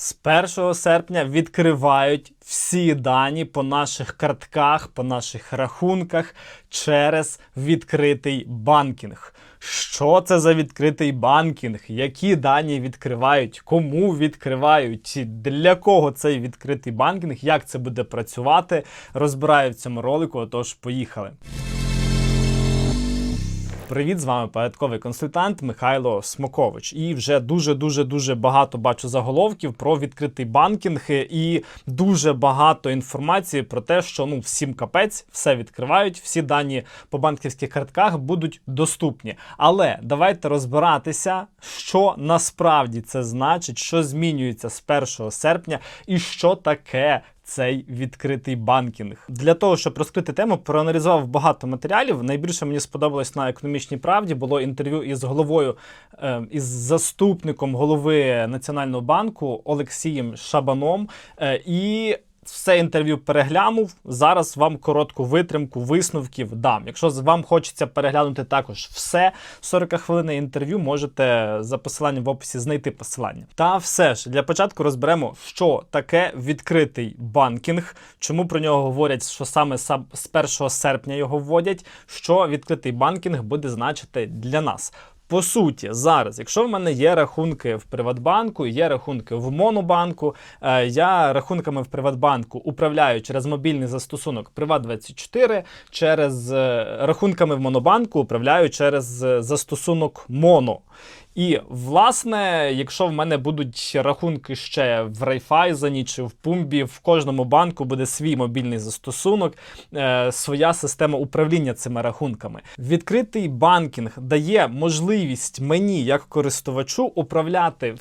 З 1 серпня відкривають всі дані по наших картках, по наших рахунках через відкритий банкінг. Що це за відкритий банкінг? Які дані відкривають? Кому відкривають? Для кого цей відкритий банкінг? Як це буде працювати? Розбираю в цьому ролику. Отож, поїхали. Привіт, з вами порядковий консультант Михайло Смокович. І вже дуже дуже дуже багато бачу заголовків про відкритий банкінг і дуже багато інформації про те, що ну всім капець, все відкривають, всі дані по банківських картках будуть доступні. Але давайте розбиратися, що насправді це значить, що змінюється з 1 серпня, і що таке цей відкритий банкінг. Для того, щоб розкрити тему, проаналізував багато матеріалів. Найбільше мені сподобалось на економічній правді було інтерв'ю із головою, е, із заступником голови Національного банку Олексієм Шабаном. Е, і все інтерв'ю переглянув. Зараз вам коротку витримку висновків дам. Якщо вам хочеться переглянути також все 40 хвилин інтерв'ю, можете за посиланням в описі знайти посилання. Та все ж для початку розберемо, що таке відкритий банкінг, чому про нього говорять, що саме з 1 серпня його вводять, що відкритий банкінг буде значити для нас. По суті, зараз, якщо в мене є рахунки в Приватбанку, є рахунки в Монобанку, е, я рахунками в Приватбанку управляю через мобільний застосунок Приват24, через е, рахунками в Монобанку управляю через е, застосунок Моно. І, власне, якщо в мене будуть рахунки ще в Райфайзені чи в Пумбі, в кожному банку буде свій мобільний застосунок, е, своя система управління цими рахунками. Відкритий банкінг дає можливість мені, як користувачу, управляти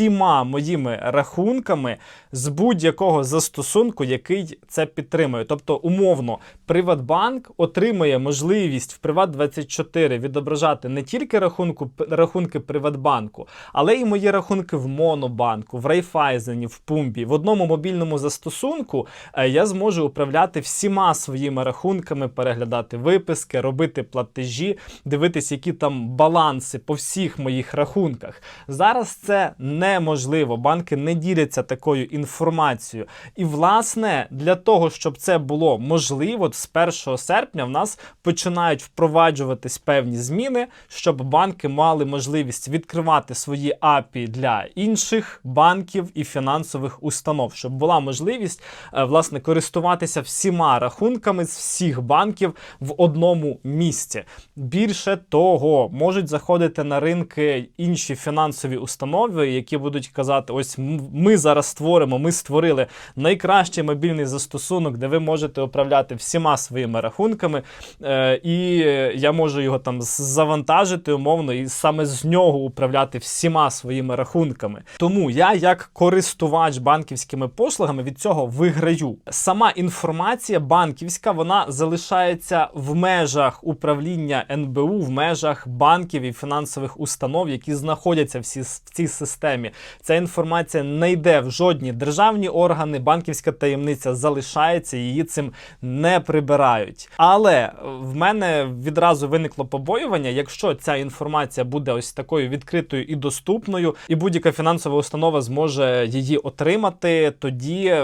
всіма моїми рахунками з будь-якого застосунку, який це підтримує. Тобто, умовно, Приватбанк отримує можливість в Приват24 відображати не тільки рахунку, рахунки Приватбанку, але й мої рахунки в Монобанку, в Райфайзені, в Пумбі. В одному мобільному застосунку е, я зможу управляти всіма своїми рахунками, переглядати виписки, робити платежі, дивитись, які там баланси по всіх моїх рахунках. Зараз це неможливо. Банки не діляться такою інформацією. І, власне, для того, щоб це було можливо, з 1 серпня в нас починають впроваджуватись певні зміни, щоб банки мали можливість відкривати свої API для інших банків і фінансових установ, щоб була можливість е, власне користуватися всіма рахунками з всіх банків в одному місці. Більше того, можуть заходити на ринки інші фінансові установи, які будуть казати: ось ми зараз створимо, ми створили найкращий мобільний застосунок, де ви можете управляти всіма своїми рахунками, е, і я можу його там завантажити умовно, і саме з нього управляти всіма своїми рахунками. Тому я, як користувач банківськими послугами, від цього виграю. Сама інформація банківська вона залишається в межах управління НБУ, в межах банків і фінансових установ, які знаходяться в цій системі. Ця інформація не йде в жодні державні органи, банківська таємниця залишається, її цим не прибирають. Але в мене відразу виникло побоювання, якщо ця інформація буде ось такою відкритою і доступною, і будь-яка фінансова установа зможе її отримати, тоді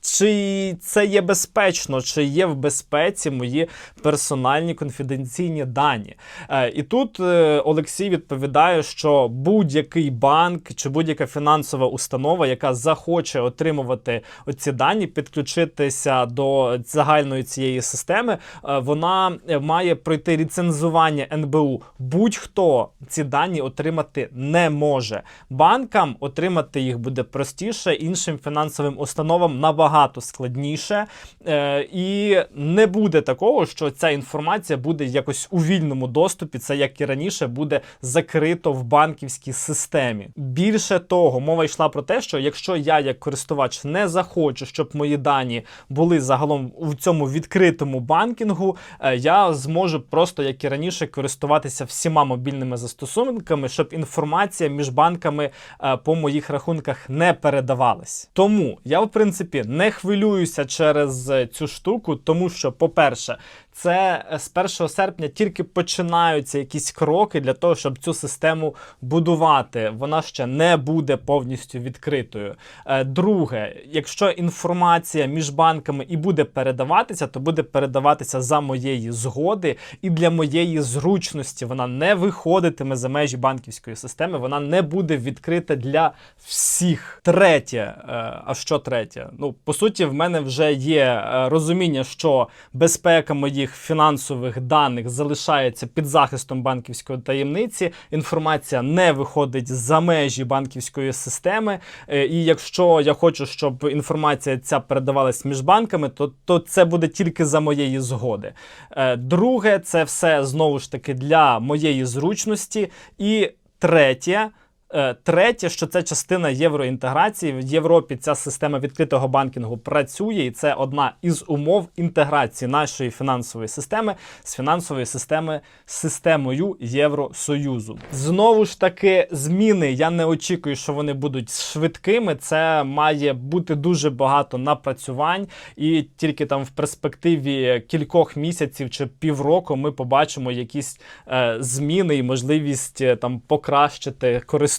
чи це є безпечно, чи є в безпеці мої персональні конфіденційні дані. Е, і тут е, Олексій відповідає, що будь-який банк чи будь-яка фінансова установа, яка захоче отримувати оці дані, підключитися до загальної цієї системи, е, вона має пройти ліцензування НБУ. Будь-хто ці дані отримати не може. Банкам отримати їх буде простіше, іншим фінансовим установам набагато складніше. Е, І не буде такого, що ця інформація буде якось у вільному доступі. Це як і раніше буде закрито в банківській системі. Більше того, мова йшла про те, що якщо я, як користувач, не захочу, щоб мої дані були загалом у цьому відкритому банкінгу, е, я зможу просто як і раніше користуватися всіма мобільними застосунками, щоб інформація між банками е, по моїх рахунках не передавалась. Тому я, в принципі не хвилююся через е, цю штуку, тому що, по-перше, це з 1 серпня тільки починаються якісь кроки для того, щоб цю систему будувати. Вона ще не буде повністю відкритою. Е, Друге, якщо інформація між банками і буде передаватися, то буде передаватися за моєї згоди і для моєї зручності. Вона не виходитиме за межі банківської системи, вона не буде відкрита для всіх. Третє, е, а що третє? Ну, по суті, в мене вже є е, розуміння, що безпека моїх фінансових даних залишається під захистом банківської таємниці. Інформація не виходить за межі банківської системи. Е, І якщо я хочу, щоб інформація ця передавалась між банками, то, то це буде тільки за моєї згоди. Е, Друге, це все знову ж таки для моєї зручності. І третє. Е, Третє, що це частина євроінтеграції. В Європі ця система відкритого банкінгу працює, і це одна із умов інтеграції нашої фінансової системи з фінансової системи системою Євросоюзу. Знову ж таки, зміни. Я не очікую, що вони будуть швидкими. Це має бути дуже багато напрацювань, і тільки там в перспективі кількох місяців чи півроку ми побачимо якісь е, зміни і можливість е, там покращити користування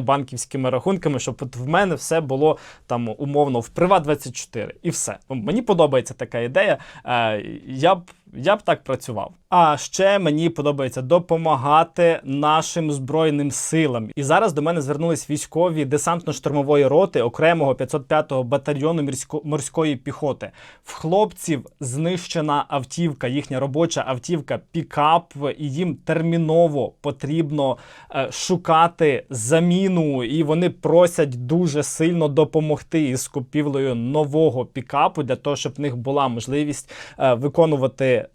банківськими рахунками, щоб от в мене все було там умовно в Приват 24 і все. Ну, Мені подобається така ідея. Е, я б я б так працював. А ще мені подобається допомагати нашим збройним силам. І зараз до мене звернулись військові десантно-штурмової роти окремого 505-го батальйону морсько- морської піхоти. В хлопців знищена автівка, їхня робоча автівка пікап, і їм терміново потрібно е, шукати заміну, і вони просять дуже сильно допомогти із купівлею нового пікапу для того, щоб в них була можливість е,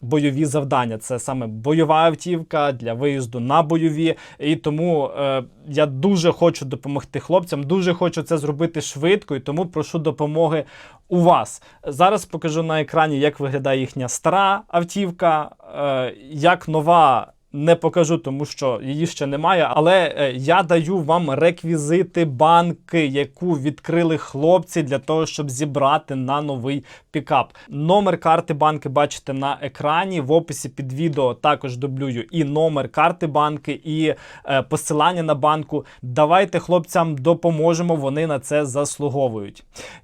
бойові завдання. Це саме бойова автівка для виїзду на бойові. І тому е, я дуже хочу допомогти хлопцям, дуже хочу це зробити швидко, і тому прошу допомоги у вас. Зараз покажу на екрані, як виглядає їхня стара автівка, е, як нова. Не покажу, тому що її ще немає. Але е, я даю вам реквізити банки, яку відкрили хлопці для того, щоб зібрати на новий пікап. Номер карти банки бачите на екрані. В описі під відео також дублюю і номер карти банки, і е, посилання на банку. Давайте хлопцям допоможемо. Вони на це заслуговують.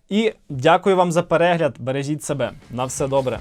І дякую вам за перегляд. Бережіть себе. На все добре.